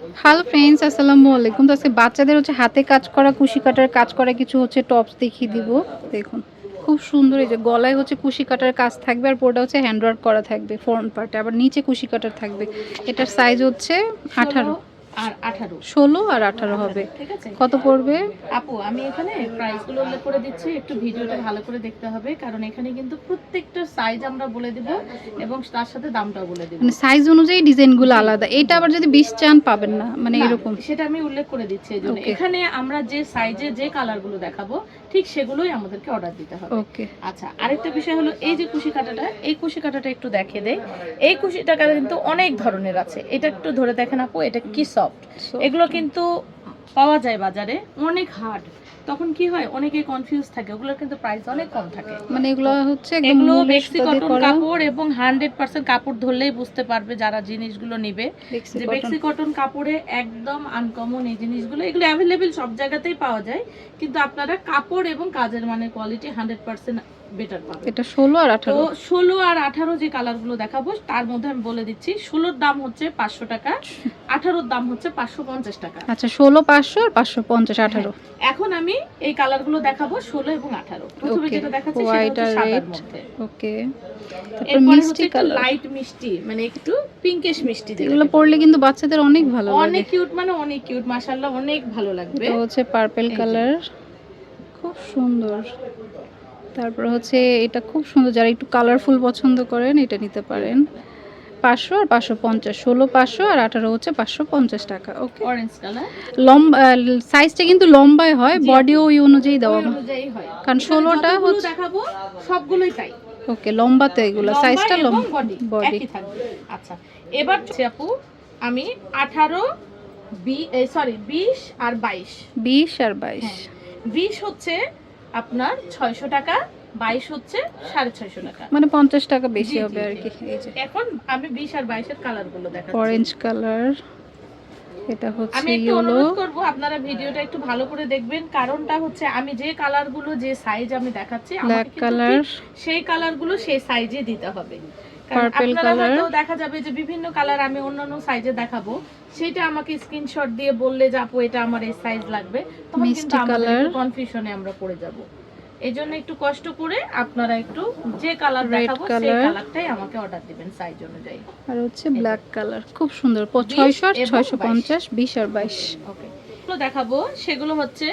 Hello friends আসসালামু আলাইকুম। তো আজকে বাচ্চাদের হচ্ছে হাতে কাজ করা, কুশি কাটার কাজ করা কিছু হচ্ছে টপস দেখিয়ে দিব। দেখুন, খুব সুন্দর এই যে গলায় হচ্ছে কুশি কাটার কাজ থাকবে আর পুরোটা হচ্ছে হ্যান্ড ওয়ার্ক করা থাকবে ফ্রন্ট পার্টে আবার নিচে কুশি কাটার থাকবে। এটার সাইজ হচ্ছে আঠারো। আর আঠারো। ষোলো আর আঠারো হবে। ঠিক আছে? কত পড়বে? আপু আমি এখানে প্রাইসগুলো উল্লেখ করে দিচ্ছি। একটু ভিডিওটা ভালো করে দেখতে হবে কারণ এখানে কিন্তু প্রত্যেকটা সাইজ আমরা বলে দিব এবং তার সাথে দামটাও বলে দিব। মানে সাইজ অনুযায়ী ডিজাইনগুলো আলাদা। এটা আবার যদি বিশ চান পাবেন না মানে এরকম। সেটা আমি উল্লেখ করে দিচ্ছি এই জন্য। Okay. এখানে আমরা যে সাইজে যে কালারগুলো দেখাবো ঠিক সেগুলোই আমাদেরকে অর্ডার দিতে হবে। ওকে আচ্ছা আরেকটা বিষয় হলো এই যে কুশি কাটাটা এই কুশি কাটাটা একটু দেখে দেই। এই কুশি কাটা কিন্তু অনেক ধরনের আছে। এটা একটু ধরে দেখেন আপু এটা কি সফট এগুলো কিন্তু পাওয়া যায় বাজারে অনেক হার্ড তখন কি হয়? অনেকে কনফিউজ থাকে ওগুলোর কিন্তু প্রাইস অনেক কম থাকে। মানে এগুলো হচ্ছে এগুলো বেক্সি কটন কাপড় এবং হান্ড্রেড পার্সেন্ট কাপড় ধরলেই বুঝতে পারবে যারা জিনিসগুলো নিবে। যে। বেক্সি কটন কাপড়ে একদম আনকমন এই জিনিসগুলো এগুলো অ্যাভেলেবেল সব জায়গাতেই পাওয়া যায়। কিন্তু আপনারা কাপড় এবং কাজের মানে কোয়ালিটি হান্ড্রেড পার্সেন্ট বেটার পাবেন এটা ষোলো আর আঠারো। ষোলো আর আঠারো যে কালারগুলো দেখাবো তার মধ্যে আমি বলে দিচ্ছি ষোলোর দাম হচ্ছে পাঁচশো টাকা আঠারোর দাম হচ্ছে পাঁচশো পঞ্চাশ টাকা। আচ্ছা ষোলো পাঁচশো আর পাঁচশো পঞ্চাশ আঠারো। এখন আমি এই কালারগুলো দেখাবো ষোলো এবং আঠারো। প্রথমে যেটা দেখাচ্ছি সেটা হচ্ছে সাদার মধ্যে। ওকে এরপরে মিষ্টি হচ্ছে একটু লাইট মিষ্টি মানে একটু পিঙ্কিশ মিষ্টি এগুলো। পরলে কিন্তু বাচ্চাদের অনেক ভালো লাগে। অনেক কিউট মানে অনেক কিউট মাশাআল্লাহ অনেক ভালো লাগবে। এটা হচ্ছে পার্পল কালার খুব সুন্দর। তারপর হচ্ছে এটা খুব সুন্দর যারা একটু কালারফুল পছন্দ করেন এটা নিতে পারেন। পাঁচশো আর পাঁচশো পঞ্চাশ ষোলো পাঁচশো আর আঠারো হচ্ছে পাঁচশো পঞ্চাশ টাকা ওকে অরেঞ্জ কালার লম্বা সাইজটা কিন্তু লম্বায় হয় বডিও ওই অনুযায়ী দেওয়া হয়। কারণ ষোলোটা হচ্ছে দেখাবো সবগুলোই তাই। ওকে লম্বাতে এগুলো সাইজটা লম্বা। বডি বডি আচ্ছা এবার আপু আমি আঠারো বি সরি বিশ আর বাইশ। বিশ আর বাইশ। হ্যাঁ। বিশ হচ্ছে আপনার ছয়শো টাকা বাইশ হচ্ছে সাড়ে ছয়শো টাকা। মানে পঞ্চাশ টাকা বেশি হবে আর কি এখন আমি বিশ আর বাইশের কালারগুলো দেখাচ্ছি। অরেঞ্জ কালার এটা হচ্ছে আমি একটু অনুরোধ করব আপনারা ভিডিওটা একটু ভালো করে দেখবেন কারণটা হচ্ছে আমি যে কালারগুলো যে সাইজ আমি দেখাচ্ছি আমাকে ব্ল্যাক কালার সেই কালারগুলো সেই সাইজে দিতে হবে। Purple আপনারা দেখা যাবে যে বিভিন্ন কালার আমি অন্যান্য সাইজে দেখাবো। সেটা আমাকে স্ক্রিনশট দিয়ে বললে যে আপু এটা আমার এই সাইজ লাগবে। তখন কিন্তু আমাদের কনফিউশনে আমরা পড়ে যাব। এই জন্য একটু কষ্ট করে আপনারা একটু যে কালার দেখাবো সেই কালারটাই আমাকে অর্ডার দিবেন সাইজ অনুযায়ী। আর হচ্ছে ব্ল্যাক কালার খুব সুন্দর। প- 20 ছয়শো আর 22 পঞ্চাশ বিশ আর বাইশ। ওকে দেখাবো। সেগুলো হচ্ছে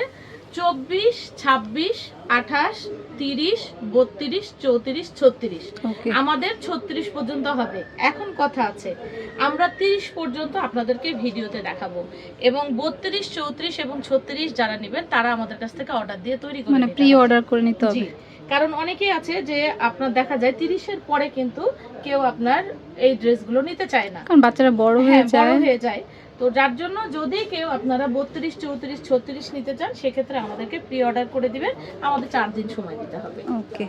চব্বিশ ছাব্বিশ আঠাশ তিরিশ বত্রিশ চৌত্রিশ ছত্রিশ। আমাদের ছত্রিশ পর্যন্ত হবে। এখন কথা আছে আমরা তিরিশ পর্যন্ত আপনাদেরকে ভিডিওতে দেখাবো। এবং বত্রিশ চৌত্রিশ এবং ছত্রিশ যারা নেবেন তারা আমাদের কাছ থেকে অর্ডার দিয়ে তৈরি করে মানে প্রি অর্ডার করে নিতে হবে। কারণ অনেকেই আছে যে আপনার দেখা যায় তিরিশের পরে কিন্তু কেউ আপনার এই ড্রেসগুলো নিতে চায় না। কারণ বাচ্চারা বড় হয়ে হ্যাঁ, বড় যায়। হয়ে যায়। তো যার জন্য যদি কেউ আপনারা বত্রিশ চৌত্রিশ ছত্রিশ নিতে চান সেক্ষেত্রে আমাদেরকে প্রি অর্ডার করে দিবেন। আমাদের চার দিন সময় দিতে হবে। ওকে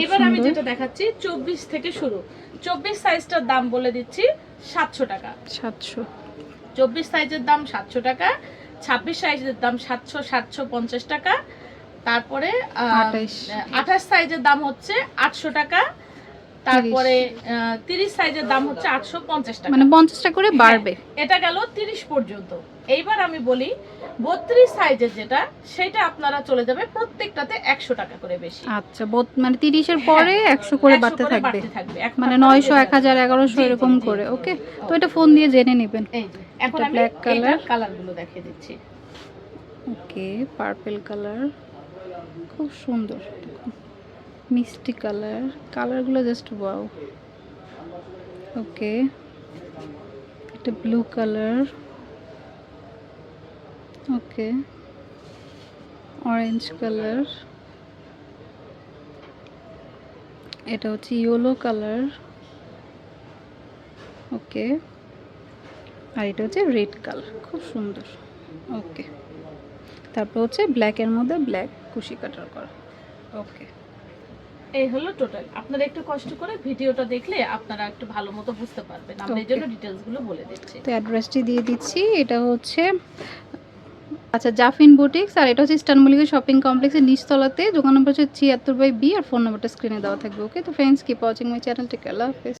এইবার আমি যেটা দেখাচ্ছি চব্বিশ থেকে শুরু। চব্বিশ সাইজটার দাম বলে দিচ্ছি সাতশো টাকা। সাতশো। চব্বিশ সাইজের দাম সাতশো টাকা ছাব্বিশ সাইজের দাম সাতশো সাতশো পঞ্চাশ টাকা। তারপরে। আঠাশ সাইজের দাম হচ্ছে আটশো টাকা তারপরে তিরিশ। সাইজের দাম হচ্ছে আটশো পঞ্চাশ টাকা। মানে পঞ্চাশটা করে বাড়বে। হ্যাঁ, এটা গেল তিরিশ পর্যন্ত। এইবার আমি বলি বত্রিশ সাইজের যেটা সেটা আপনারা চলে যাবে প্রত্যেকটাতে একশো টাকা করে বেশি। আচ্ছা মানে তিরিশের পরে একশো করে বাড়তে থাকবে। মানে নয়শো এক হাজার এগারোশো এরকম করে ওকে? তো এটা ফোন দিয়ে জেনে নেবেন। এখন আমি colour। কালারগুলো দেখিয়ে দিচ্ছি। ওকে পার্পল কালার খুব সুন্দর। মিষ্টি কালার। কালারগুলো জাস্ট ওয়াও ওকে একটা blue colour. Okay orange colour. এটা হচ্ছে ইয়েলো কালার। ওকে আর এটা হচ্ছে রেড কালার। খুব সুন্দর। ওকে তারপর হচ্ছে ব্ল্যাকের মধ্যে ব্ল্যাক কুশি কাটার করা। ওকে এই হলো টোটাল। আপনারা একটু কষ্ট করে ভিডিওটা দেখলে আপনারা একটু ভালো মতো বুঝতে পারবেন। আমরা এই জন্য ডিটেইলসগুলো বলে দিচ্ছি। তো অ্যাড্রেসটি দিয়ে দিচ্ছি। এটা হচ্ছে আচ্ছা জাফিন বুটিক্স আর এটা হচ্ছে ইস্টার্ন মলিকের শপিং কমপ্লেক্সের নিচতলাতে। দোকান নম্বর হচ্ছে ছিয়াত্তর বাই বি আর ফোন নম্বরটা স্ক্রিনে দেওয়া থাকবে। ওকে তো friends keep watching my channel take আল্লাহ হাফেজ।